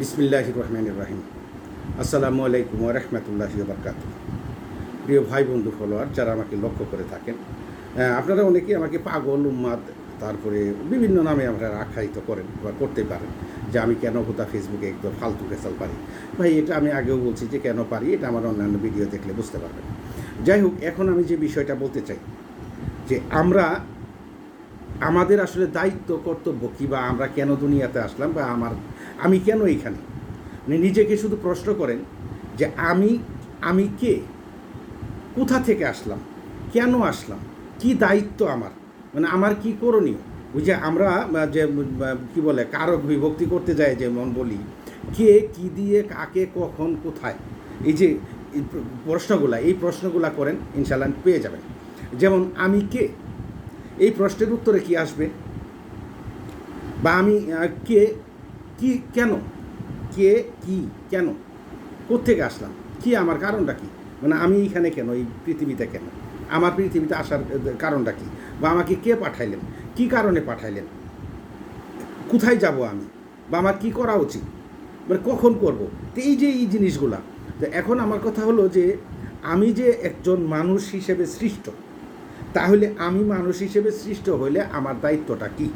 বিসমিল্লাহ রহমান রাহিম। আসসালামু আলাইকুম রহমতুল্লাহ বরকাত প্রিয় ভাই, বন্ধু ফলোয়ার যারা আমাকে লক্ষ্য করে থাকেন আপনারা অনেকেই আমাকে পাগল, উম্মাদ, তারপরে বিভিন্ন নামে আপনারা আখ্যায়িত করেন বা করতে পারেন যে আমি কেন কোথা ফেসবুকে একদম ফালতু ফেসাল পারি। ভাই, এটা আমি আগেও বলছি যে কেন পারি, এটা আমার অন্যান্য ভিডিও দেখলে বুঝতে পারবেন। যাই হোক, এখন আমি যে বিষয়টা বলতে চাই, যে আমরা আমাদের আসলে দায়িত্ব, কর্তব্য কী বা আমরা কেন দুনিয়াতে আসলাম বা আমার, আমি কেন এইখানে? মানে নিজেকে শুধু প্রশ্ন করেন যে আমি আমি কে? কোথা থেকে আসলাম? কেন আসলাম? কি দায়িত্ব আমার? মানে আমার কি করণীয়? ওই যে আমরা যে কি বলে কারক বিভক্তি করতে যাই যেমন বলি, কে কি দিয়ে, কাকে, কখন, কোথায়? এই যে প্রশ্নগুলা, এই প্রশ্নগুলা করেন ইনশাল্লাহ পেয়ে যাবেন। যেমন আমি কে? এই প্রশ্নের উত্তরে কি আসবে? বা আমি কে, কি, কেন? কে, কি, কেন? কোত্থেকে আসলাম? কি আমার কারণটা কি? মানে আমি এইখানে কেন? এই পৃথিবীতে কেন? আমার পৃথিবীতে আসার কারণটা কি? বা আমাকে কে পাঠাইলেন? কি কারণে পাঠাইলেন? কোথায় যাব আমি? বা আমার কি করা উচিত? মানে কখন করব? তো এই যে এই জিনিসগুলা, তো এখন আমার কথা হলো যে, আমি যে একজন মানুষ হিসেবে সৃষ্ট তাহলে আমি মানুষ হিসেবে সৃষ্ট হলে আমার দায়িত্বটা কি?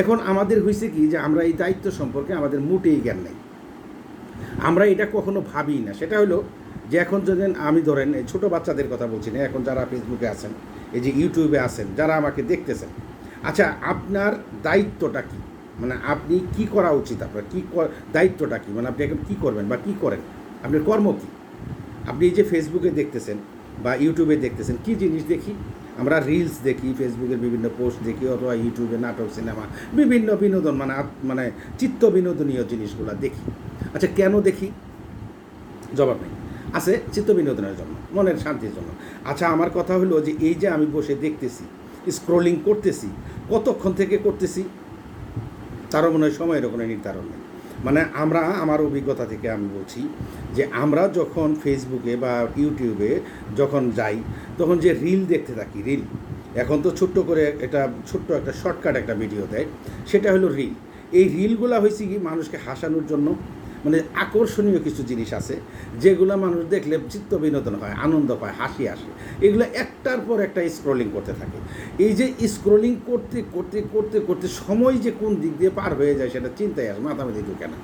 এখন আমাদের হয়েছে কি যে আমরা এই দায়িত্ব সম্পর্কে আমাদের মোটেই জ্ঞান নেই। আমরা এটা কখনো ভাবি না। সেটা হলো যে এখন যদি আমি ধরেন এই ছোটো বাচ্চাদের কথা বলছি না, এখন যারা ফেসবুকে আছেন, এই যে ইউটিউবে আছেন, যারা আমাকে দেখতেছেন আচ্ছা আপনার দায়িত্বটা কি? মানে আপনি কি করা উচিত আপনার? কী দায়িত্বটা কি? মানে আপনি এখন কী করবেন বা কী করেন? আপনার কর্ম কী? আপনি এই যে ফেসবুকে দেখতেছেন বা ইউটিউবে দেখতেছেন, কি জিনিস দেখি? আমরা রিলস দেখি ফেসবুকের বিভিন্ন পোস্ট দেখি, অথবা ইউটিউবে নাটক সিনেমা বিভিন্ন বিনোদন মানে মানে চিত্ত বিনোদনীয় জিনিসগুলো দেখি। আচ্ছা কেন দেখি? জবাব নেই। আছে চিত্ত বিনোদনের জন্য, মনের শান্তির জন্য। আচ্ছা আমার কথা হলো যে এই যে আমি বসে দেখতেছি স্ক্রোলিং করতেছি, কতক্ষণ থেকে করতেছি? তারও মনে হয় সময়ের কোনো নির্ধারণ নেই। মানে আমরা, আমার অভিজ্ঞতা থেকে আমি বলছি যে আমরা যখন ফেসবুকে বা ইউটিউবে যখন যাই, তখন যে রিল দেখতে থাকি রিল এখন তো ছোট্ট করে এটা, ছোট্ট একটা শর্টকাট একটা ভিডিও দেয়, সেটা হলো রিল এই রিলগুলো হয়েছে কি, মানুষকে হাসানোর জন্য মানে আকর্ষণীয় কিছু জিনিস আছে, যেগুলো মানুষ দেখলে চিত্ত বিনোদন হয়, আনন্দ পায়, হাসি আসে। এগুলো একটার পর একটা স্ক্রলিং করতে থাকে। এই যে স্ক্রলিং করতে করতে করতে করতে সময় যে কোন দিক দিয়ে পার হয়ে যায় সেটা চিন্তায় আসে, মাথা মধ্যে ঢুকে না।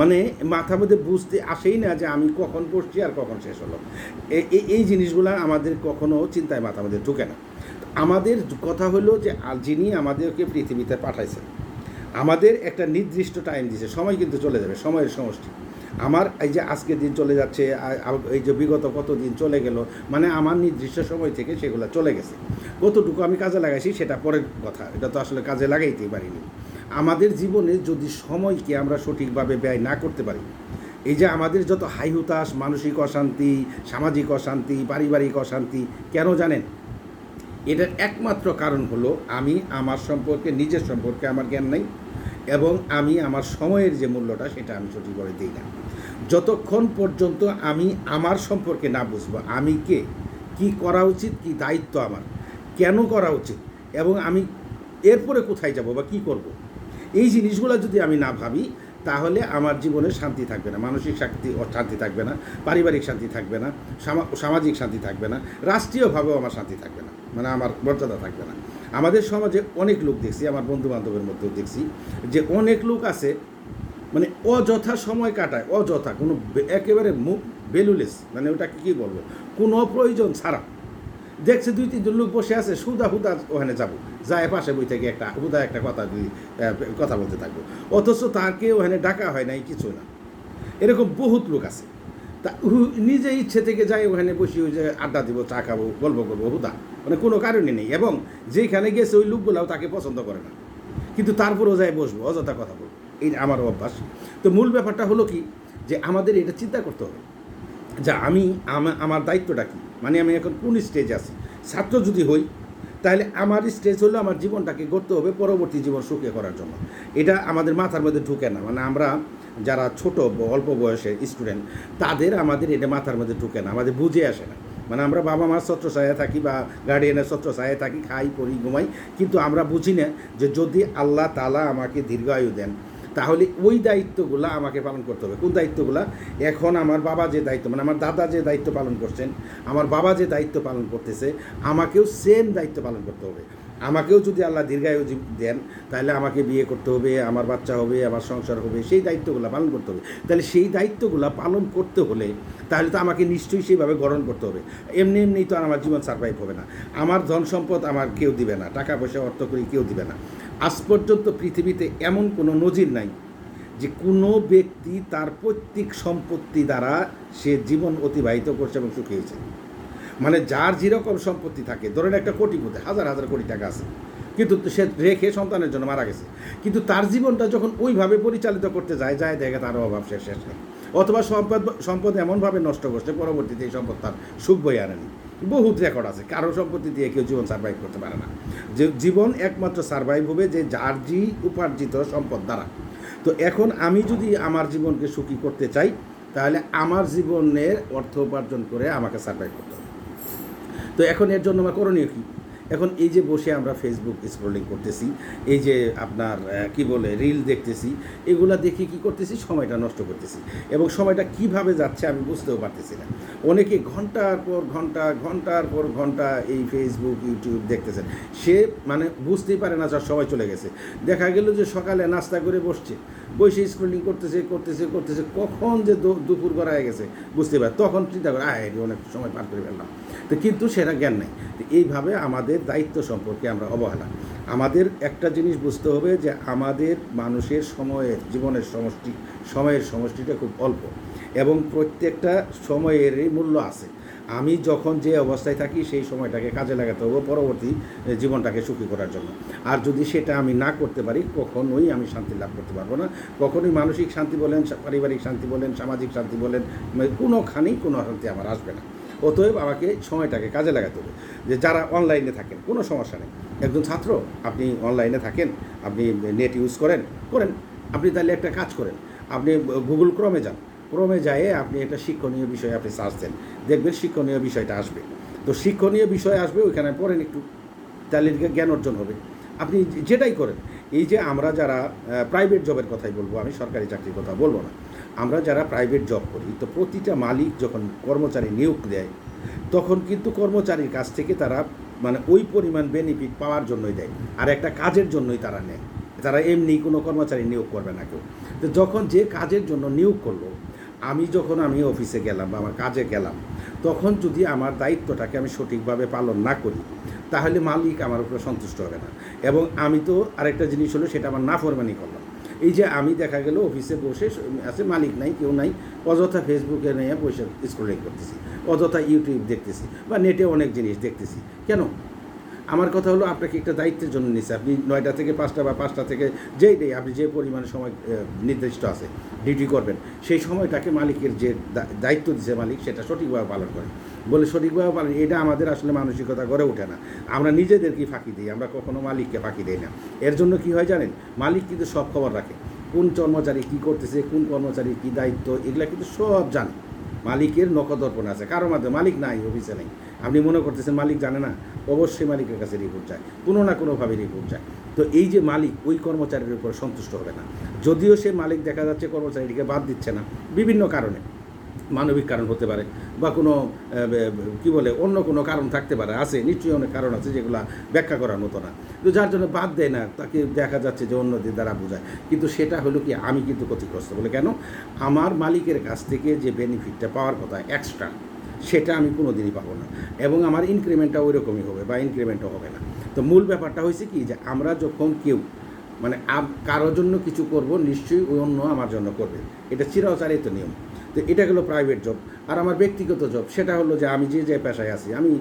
মানে মাথা মধ্যে বুঝতে আসেই না যে আমি কখন পড়ছি আর কখন শেষ হলো। এই জিনিসগুলো আমাদের কখনো চিন্তায় মাথা মধ্যে ঢুকে না। আমাদের কথা হলো যে যিনি আমাদেরকে পৃথিবীতে পাঠাইছেন আমাদের একটা নির্দিষ্ট টাইম দিছে, সময় কিন্তু চলে যাবে, সময়ের সমষ্টি। আমার এই যে আজকের দিন চলে যাচ্ছে এই যে বিগত কত দিন চলে গেল মানে আমার নির্দিষ্ট সময় থেকে সেগুলো চলে গেছে। কতটুকু আমি কাজে লাগাইছি সেটা পরের কথা, এটা তো আসলে কাজে লাগাইতেই পারিনি। আমাদের জীবনে যদি সময়কে আমরা সঠিকভাবে ব্যয় না করতে পারি, এই যে আমাদের যত হাই হুতাশ মানসিক অশান্তি, সামাজিক অশান্তি, পারিবারিক অশান্তি, কেন জানেন? এটার একমাত্র কারণ হলো আমি, আমার সম্পর্কে, নিজের সম্পর্কে আমার জ্ঞান নেই। এবং আমি আমার সময়ের যে মূল্যটা, সেটা আমি সঠিকভাবে দিই না যতক্ষণ পর্যন্ত আমি আমার সম্পর্কে না বুঝব, আমি কে, কি করা উচিত, কি দায়িত্ব আমার, কেন করা উচিত, এবং আমি এরপরে কোথায় যাব বা কি করব। এই জিনিসগুলো যদি আমি না ভাবি, তাহলে আমার জীবনে শান্তি থাকবে না, মানসিক শান্তি শান্তি থাকবে না, পারিবারিক শান্তি থাকবে না সামাজিক শান্তি থাকবে না, রাষ্ট্রীয়ভাবেও আমার শান্তি থাকবে না মানে আমার মর্যাদা থাকবে না আমাদের সমাজে অনেক লোক দেখছি, আমার বন্ধু বান্ধবের মধ্যেও দেখছি, যে অনেক লোক আছে মানে অযথা সময় কাটায়, অযথা, কোনো একেবারে মুখ বেলুলেস মানে ওটাকে কী বলব, কোনো প্রয়োজন ছাড়া। দেখছে দুই, তিনজন লোক বসে আছে, সুদা হুদা ওখানে যাব, যায় পাশে বই থেকে একটা হুদা একটা কথা কথা বলতে থাকব। অথচ তাকে ওখানে ডাকা হয় নাই কিছু না। এরকম বহুত লোক আছে। তা নিজে ইচ্ছে থেকে যাই, ওখানে বসি ওই যে আড্ডা দিব, চা খাব, গল্প করব, হুদা। মানে কোনো কারণে নেই। এবং যেখানে গেছে ওই লোকগুলাও তাকে পছন্দ করে না। কিন্তু তারপরেও যাই বসবো, অযথা কথা বলব। এই আমার অভ্যাস। তো মূল ব্যাপারটা হলো কি, যে আমাদের এটা চিন্তা করতে হবে। যা আমি আমার দায়িত্বটা কি? মানে আমি এখন কোন স্টেজে আছি? ছাত্র যদি হই, তাহলে আমার স্টেজ হলো আমার জীবনটাকে গড়তে হবে পরবর্তী জীবন সুখে করার জন্য। এটা আমাদের মাথার মধ্যে ঢুকে না। মানে আমরা যারা ছোট অল্প বয়সের স্টুডেন্ট তাদের আমাদের এটা মাথার মধ্যে ঢুকে না, আমাদের বুঝে আসে না। মানে আমরা বাবা মার ছত্র ছায়া থাকি বা গার্ডিয়ানের ছত্র ছায়া থাকি, খাই, পড়ি, ঘুমাই, কিন্তু আমরা বুঝি না যে যদি আল্লাহ তালা আমাকে দীর্ঘায়ু দেন, তাহলে ওই দায়িত্বগুলো আমাকে পালন করতে হবে। কোন দায়িত্বগুলো? এখন আমার বাবা যে দায়িত্ব মানে আমার দাদা যে দায়িত্ব পালন করছেন, আমার বাবা যে দায়িত্ব পালন করতেছে, আমাকেও সেম দায়িত্ব পালন করতে হবে। আমাকেও যদি আল্লাহ দীর্ঘায়ু দেন, তাহলে আমাকে বিয়ে করতে হবে, আমার বাচ্চা হবে, আমার সংসার হবে, সেই দায়িত্বগুলো পালন করতে হবে। তাহলে সেই দায়িত্বগুলো পালন করতে হলে তাহলে তো আমাকে নিশ্চয়ই সেইভাবে গ্রহণ করতে হবে। এমনি এমনি তো আমার জীবন সার্ভাইভ হবে না। আমার ধন সম্পদ আমার কেউ দিবে না, টাকা পয়সা, অর্থ করি কেউ দিবে না। আজ পর্যন্ত পৃথিবীতে এমন কোনো নজির নাই যে কোনো ব্যক্তি তার পৈতৃক সম্পত্তি দ্বারা সে জীবন অতিবাহিত করছে এবং সুখী হয়েছে। মানে যার যেরকম সম্পত্তি থাকে, ধরেন একটা কোটিপতি, হাজার হাজার কোটি টাকা আছে, কিন্তু সে রেখে সন্তানের জন্য মারা গেছে। কিন্তু তার জীবনটা যখন ওইভাবে পরিচালিত করতে যায় যায় দেখে তার অভাব শেষ শেষ নেই। অথবা সম্পদ সম্পদ এমনভাবে নষ্ট করছে, পরবর্তীতে এই সম্পদ তার সুখ বই আনেনি। বহুত রেকর্ড আছে, কারও সম্পত্তি দিয়ে কেউ জীবন সার্ভাইভ করতে পারে না। যে জীবন একমাত্র সার্ভাইভ হবে, যে যার জি উপার্জিত সম্পদ দ্বারা। তো এখন আমি যদি আমার জীবনকে সুখী করতে চাই, তাহলে আমার জীবনের অর্থ উপার্জন করে আমাকে সার্ভাইভ করতে হবে। তো এখন এর জন্য আমার করণীয় কী? এখন এই যে বসে আমরা ফেসবুক স্ক্রলিং করতেছি, এই যে আপনার কি বলে রিল দেখতেছি, এগুলা দেখে কি করতেছি? সময়টা নষ্ট করতেছি। এবং সময়টা কীভাবে যাচ্ছে আমি বুঝতেও পারতেছি না। অনেকে ঘণ্টার পর ঘণ্টা, ঘণ্টার পর ঘণ্টা এই ফেসবুক ইউটিউব দেখতেছেন। সে মানে বুঝতেই পারে না যার সময় চলে গেছে। দেখা গেল যে সকালে নাস্তা করে বসছে, বসে স্ক্রলিং করতেছে করতেছে করতেছে, কখন যে দুপুর গড়ায় গেছে বুঝতে পারে তখন চিন্তা করে, আয় অনেক সময় পার করে ফেললাম। তো কিন্তু সেটা জ্ঞান নেই। তো এইভাবে আমাদের দায়িত্ব সম্পর্কে আমরা অবহেলা। আমাদের একটা জিনিস বুঝতে হবে যে আমাদের মানুষের সময়ের, জীবনের সমষ্টি, সময়ের সমষ্টিটা খুব অল্প এবং প্রত্যেকটা সময়েরই মূল্য আছে। আমি যখন যে অবস্থায় থাকি সেই সময়টাকে কাজে লাগাতে হবে পরবর্তী জীবনটাকে সুখী করার জন্য। আর যদি সেটা আমি না করতে পারি, কখনোই আমি শান্তি লাভ করতে পারব না। কখনোই মানসিক শান্তি বলেন, পারিবারিক শান্তি বলেন, সামাজিক শান্তি বলেন কোনোখানেই কোনো শান্তি আমার আসবে না। অতএব আমাকে সময়টাকে কাজে লাগাতে হবে। যে যারা অনলাইনে থাকেন, কোনো সমস্যা নেই। একজন ছাত্র, আপনি অনলাইনে থাকেন, আপনি নেট ইউজ করেন করেন। আপনি তাহলে একটা কাজ করেন। আপনি গুগল ক্রমে যান। ক্রমে যায় আপনি একটা শিক্ষণীয় বিষয়ে আপনি সার্চ দেন। দেখবেন শিক্ষণীয় বিষয়টা আসবে। তো শিক্ষণীয় বিষয় আসবে, ওইখানে পড়েন একটু। তাহলে জ্ঞান অর্জন হবে। আপনি যেটাই করেন, এই যে আমরা যারা প্রাইভেট জবের কথাই বলব, আমি সরকারি চাকরির কথা বলব না। আমরা যারা প্রাইভেট জব করি, তো প্রতিটা মালিক যখন কর্মচারী নিয়োগ দেয়, তখন কিন্তু কর্মচারীর কাছ থেকে তারা মানে ওই পরিমাণ বেনিফিট পাওয়ার জন্যই দেয়। আর একটা কাজের জন্যই তারা নেয়। তারা এমনি কোনো কর্মচারী নিয়োগ করবে না কেউ। তো যখন যে কাজের জন্য নিয়োগ করল, আমি যখন আমি অফিসে গেলাম বা আমার কাজে গেলাম, তখন যদি আমার দায়িত্বটাকে আমি সঠিকভাবে পালন না করি, তাহলে মালিক আমার উপরে সন্তুষ্ট হবে না। এবং আমি তো আরেকটা জিনিস হলো, সেটা আমার নাফরমানি করলাম। এই যে আমি দেখা গেল অফিসে বসে আছে মালিক নাই, কেউ নাই, অযথা ফেসবুকে নিয়ে পয়সা স্ক্রলিং করতেছি, অযথা ইউটিউব দেখতেছি বা নেটে অনেক জিনিস দেখতেছি। কেন? আমার কথা হলো আপনাকে একটা দায়িত্বের জন্য নিচ্ছে আপনি নয়টা থেকে পাঁচটা বা পাঁচটা থেকে যেই নেই আপনি যে পরিমাণে সময় নির্দিষ্ট আছে, ডিউটি করবেন, সেই সময়টাকে মালিকের যে দায়িত্ব দিচ্ছে মালিক, সেটা সঠিকভাবে পালন করে। বলে সঠিকভাবে পালন, এটা আমাদের আসলে মানসিকতা গড়ে ওঠে না। আমরা নিজেদেরকেই ফাঁকি দিই, আমরা কখনো মালিককে ফাঁকি দিই না। এর জন্য কি হয় জানেন? মালিক কিন্তু সব খবর রাখে। কোন কর্মচারী কী করতেছে, কোন কর্মচারী কী দায়িত্ব, এগুলা কিন্তু সব জানে। মালিকের নকদর্পণ আছে। কারও মাধ্যমে মালিক নাই অফিসে নেই। আপনি মনে করতেছেন মালিক জানে না? অবশ্যই মালিকের কাছে রিপোর্ট যায় কোনো না কোনোভাবে রিপোর্ট যায় তো এই যে মালিক, ওই কর্মচারীর উপর সন্তুষ্ট হবে না। যদিও সে মালিক দেখা যাচ্ছে, কর্মচারীটিকে বাদ দিচ্ছে না, বিভিন্ন কারণে। মানবিক কারণ হতে পারে বা কোনো কি বলে, অন্য কোনো কারণ থাকতে পারে, আছে, নিশ্চয়ই অনেক কারণ আছে যেগুলো ব্যাখ্যা করার মতো না। তো যার জন্য বাদ দেয় না, তাকে দেখা যাচ্ছে যে অন্যদের দ্বারা বোঝায়। কিন্তু সেটা হলো কি, আমি কিন্তু ক্ষতিগ্রস্ত বলে কেন? আমার মালিকের কাছ থেকে যে বেনিফিটটা পাওয়ার কথা এক্সট্রা সেটা আমি কোনো দিনই পাবো না। এবং আমার ইনক্রিমেন্টটা ওই রকমই হবে বা ইনক্রিমেন্টও হবে না। তো মূল ব্যাপারটা হয়েছে কি, যে আমরা যখন কেউ মানে কারোর জন্য কিছু করব, নিশ্চয়ই ওই অন্য আমার জন্য করবে। এটা চিরাচারিত নিয়ম। তো এটা হলো প্রাইভেট জব আর আমার ব্যক্তিগত জব সেটা হলো যে আমি যে যে পেশায় আছি, আমি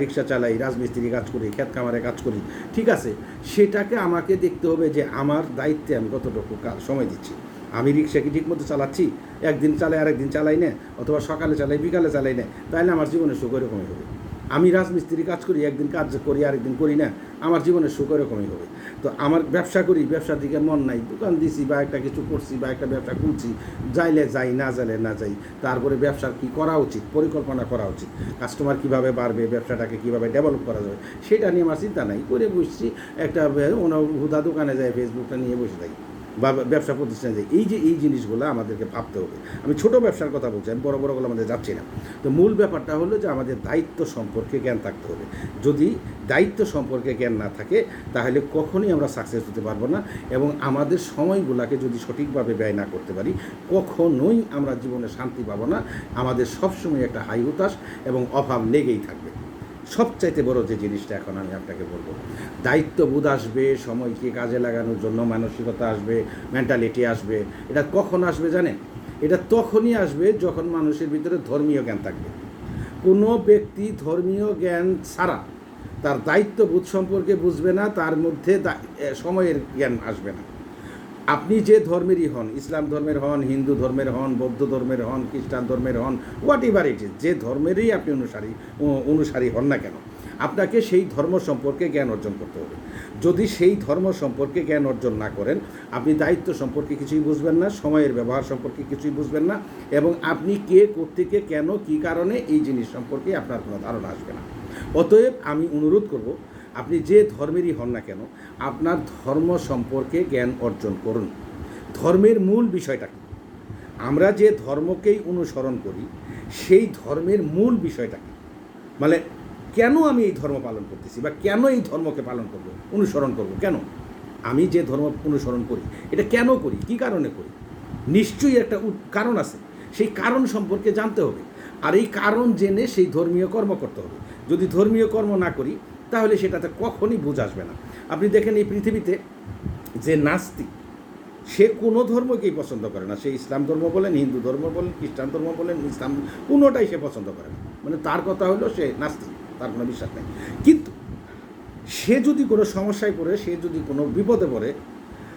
রিক্সা চালাই, রাজমিস্ত্রি কাজ করি, ক্ষেত খামারে কাজ করি, ঠিক আছে? সেটাকে আমাকে দেখতে হবে যে আমার দায়িত্বে আমি কতটুকু সময় দিচ্ছি। আমি রিক্সা কি ঠিকমতো চালাচ্ছি? একদিন চালাই, আরেকদিন চালাই না, অথবা সকালে চালাই, বিকালে চালাই না তাহলে আমার জীবনের সুখ এরকমই হবে। আমি রাজমিস্ত্রি কাজ করি, একদিন কাজ করি, আরেকদিন করি না। আমার জীবনের সুখ এরকমই হবে। তো আমার ব্যবসা করি, ব্যবসার দিকে মন নাই। দোকান দিছি বা একটা কিছু করছি বা একটা ব্যবসা খুলছি, যাইলে যাই, না যাইলে না যাই, তারপরে ব্যবসার কি করা উচিত, পরিকল্পনা করা উচিত কাস্টমার কীভাবে বাড়বে, ব্যবসাটাকে কীভাবে ডেভেলপ করা যাবে, সেটা নিয়ে আমার চিন্তা নাই। করে বসছি, একটা হুদা দোকানে যায় ফেসবুকটা নিয়ে বসে থাকি। বা ব্যবসা প্রতিষ্ঠানে এই যে, এই জিনিসগুলো আমাদেরকে ভাবতে হবে। আমি ছোট ব্যবসার কথা বলছি, আমি বড় বড়গুলো আমাদের যাচ্ছি না। তো মূল ব্যাপারটা হলো যে আমাদের দায়িত্ব সম্পর্কে জ্ঞান থাকতে হবে। যদি দায়িত্ব সম্পর্কে জ্ঞান না থাকে, তাহলে কখনোই আমরা সাকসেস হতে পারব না এবং আমাদের সময়গুলোকে যদি সঠিকভাবে ব্যয় না করতে পারি, কখনোই আমরা জীবনে শান্তি পাবো না। আমাদের সবসময় একটা হাই হতাশ এবং অভাব লেগেই থাকবে। সবচাইতে বড় যে জিনিসটা এখন আমি আপনাকে বলব, দায়িত্ববোধ আসবে সময়কে কাজে লাগানোর জন্য মানসিকতা আসবে মেন্টালিটি আসবে, এটা কখন আসবে জানেন? এটা তখনই আসবে যখন মানুষের ভিতরে ধর্মীয় জ্ঞান থাকবে। কোনো ব্যক্তি ধর্মীয় জ্ঞান ছাড়া তার দায়িত্ববোধ সম্পর্কে বুঝবে না, তার মধ্যে সময়ের জ্ঞান আসবে না। আপনি যে ধর্মেরই হন, ইসলাম ধর্মের হন, হিন্দু ধর্মের হন, বৌদ্ধ ধর্মের হন, খ্রিস্টান ধর্মের হন হোয়াট এভার ইট ইজ যে ধর্মেরই আপনি অনুসারী অনুসারী হন না কেন, আপনাকে সেই ধর্ম সম্পর্কে জ্ঞান অর্জন করতে হবে। যদি সেই ধর্ম সম্পর্কে জ্ঞান অর্জন না করেন, আপনি দায়িত্ব সম্পর্কে কিছুই বুঝবেন না, সময়ের ব্যবহার সম্পর্কে কিছুই বুঝবেন না, এবং আপনি কে কোত্থেকে কেন, কী কারণে এই জিনিস সম্পর্কে আপনার কোনো ধারণা আসবে না। অতএব আমি অনুরোধ করব আপনি যে ধর্মেরই হন না কেন, আপনার ধর্ম সম্পর্কে জ্ঞান অর্জন করুন। ধর্মের মূল বিষয়টা কি? আমরা যে ধর্মকেই অনুসরণ করি, সেই ধর্মের মূল বিষয়টা কি? মানে কেন আমি এই ধর্ম পালন করতেছি বা কেন এই ধর্মকে পালন করব, অনুসরণ করব? কেন? আমি যে ধর্ম অনুসরণ করি, এটা কেন করি? কি কারণে করি? নিশ্চয়ই একটা কারণ আছে। সেই কারণ সম্পর্কে জানতে হবে। আর এই কারণ জেনে সেই ধর্মীয় কর্ম করতে হবে। যদি ধর্মীয় কর্ম না করি তাহলে সেটাতে কখনই বুঝ আসবে না। আপনি দেখেন এই পৃথিবীতে যে নাস্তিক সে কোনো ধর্মকেই পছন্দ করে না। সে ইসলাম ধর্ম বলেন, হিন্দু ধর্ম বলেন, খ্রিস্টান ধর্ম বলেন, ইসলাম কোনোটাই সে পছন্দ করে না। মানে তার কথা হলো সে নাস্তিক তার কোনো বিশ্বাস নেই। কিন্তু সে যদি কোনো সমস্যায় পড়ে, সে যদি কোনো বিপদে পড়ে,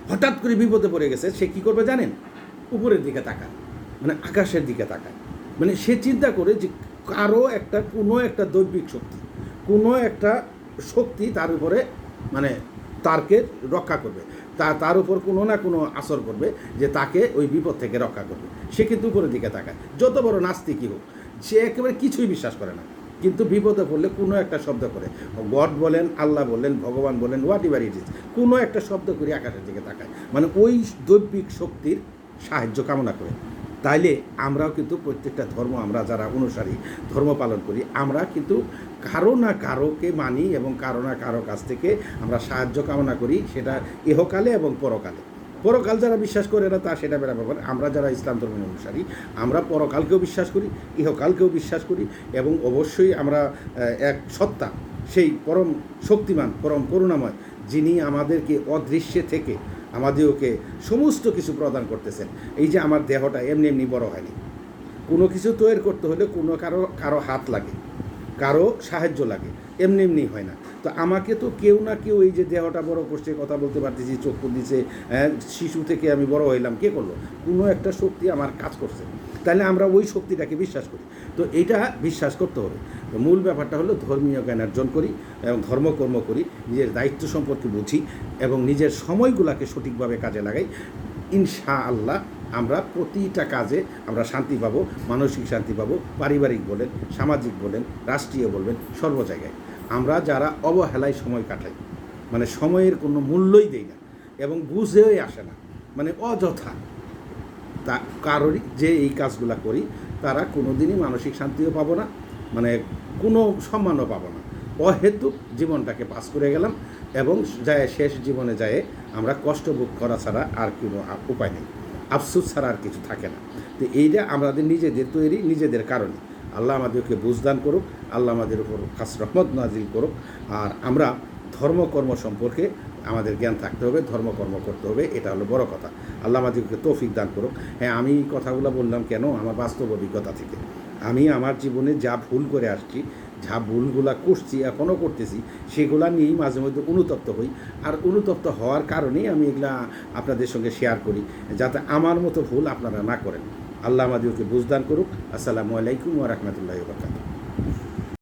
হঠাৎ করে বিপদে পড়ে গেছে, সে কি করবে জানেন? উপরের দিকে তাকায় মানে আকাশের দিকে তাকায়। মানে সে চিন্তা করে যে কারও একটা, কোনো একটা দৈবিক শক্তি, কোনো একটা শক্তি তার উপরে মানে তারকে রক্ষা করবে। তা, তার উপর কোনো না কোনো আসর করবে যে তাকে ওই বিপদ থেকে রক্ষা করবে। সে কিন্তু উপরের দিকে তাকায়। যত বড় নাস্তিকই হোক, সে একেবারে কিছুই বিশ্বাস করে না। কিন্তু বিপদে পড়লে কোনো একটা শব্দ করে। গড বলেন, আল্লাহ বলেন, ভগবান বলেন, হোয়াট এভার ইট ইজ, কোনো একটা শব্দ করে আকাশের দিকে তাকায়। মানে ওই দৈবিক শক্তির সাহায্য কামনা করে। তাইলে আমরাও কিন্তু প্রত্যেকটা ধর্ম, আমরা যারা অনুসারী, ধর্ম পালন করি, আমরা কিন্তু কারও না কারোকে মানি এবং কারও না কারও কাছ থেকে আমরা সাহায্য কামনা করি, সেটা ইহকালে এবং পরকালে। পরকাল যারা বিশ্বাস করে না তা সেটা বেড়া ব্যাপার আমরা যারা ইসলাম ধর্মের অনুসারী, আমরা পরকালকেও বিশ্বাস করি, ইহকালকেও বিশ্বাস করি এবং অবশ্যই আমরা এক সত্তা, সেই পরম শক্তিমান, পরম করুণাময়, যিনি আমাদেরকে অদৃশ্যে থেকে আমাদেরকে সমস্ত কিছু প্রদান করতেছেন। এই যে আমার দেহটা এমনি এমনি বড় হয়নি। কোনো কিছু তৈরি করতে হলে কোনো কারও কারও হাত লাগে কারও সাহায্য লাগে এমনি এমনি হয় না। তো আমাকে তো কেউ না কেউ এই যে দেহটা বড় করছে কথা বলতে পারতেছি চক্ষু দিছে হ্যাঁ, শিশু থেকে আমি বড় হইলাম কে করল? কোনো একটা শক্তি আমার কাজ করছে। তাহলে আমরা ওই শক্তিটাকে বিশ্বাস করি। তো এটা বিশ্বাস করতে হবে। মূল ব্যাপারটা হলো ধর্মীয় জ্ঞান অর্জন করি এবং ধর্মকর্ম করি, নিজের দায়িত্ব সম্পর্কে বুঝি এবং নিজের সময়গুলোকে সঠিকভাবে কাজে লাগাই। ইনশা আল্লাহ আমরা প্রতিটা কাজে আমরা শান্তি পাবো, মানসিক শান্তি পাবো, পারিবারিক বলেন, সামাজিক বলেন, রাষ্ট্রীয় বলবেন সর্ব জায়গায়। আমরা যারা অবহেলায় সময় কাটাই মানে সময়ের কোনো মূল্যই দেই না এবং বুঝেই আসে না মানে অযথা। তা কারোরই যে এই কাজগুলো করি তারা কোনো দিনই মানসিক শান্তিও পাবো না মানে কোনো সম্মানও পাবো না। অহেতুক জীবনটাকে পাস করে গেলাম এবং যায় শেষ জীবনে যায় আমরা কষ্ট ভোগ করা ছাড়া আর কোনো উপায় নেই। আফসুস ছাড়া আর কিছু থাকে না। তো এইটা আমাদের নিজেদের তৈরি, নিজেদের কারণে। আল্লাহ আমাদেরকে বুঝদান করুক, আল্লাহ আমাদের উপর খাস রহমত নাজিল করুক। আর আমরা ধর্মকর্ম সম্পর্কে আমাদের জ্ঞান থাকতে হবে ধর্মকর্ম করতে হবে, এটা হলো বড় কথা। আল্লাহ আমাদেরকে তৌফিক দান করুক। হ্যাঁ আমি এই কথাগুলো বললাম কেন? আমার বাস্তব অভিজ্ঞতা থেকে। আমি আমার জীবনে যা ভুল করে আসছি, যা ভুলগুলা করছি এখনও করতেছি, সেগুলা নিয়েই মাঝে মধ্যে অনুতপ্ত হই। আর অনুতপ্ত হওয়ার কারণেই আমি এগুলা আপনাদের সঙ্গে শেয়ার করি, যাতে আমার মতো ভুল আপনারা না করেন। আল্লাহ আমাদেরকে বুঝদান করুক। আসসালামু আলাইকুম ওয়া রাহমাতুল্লাহি ওয়া বারাকাতুহু।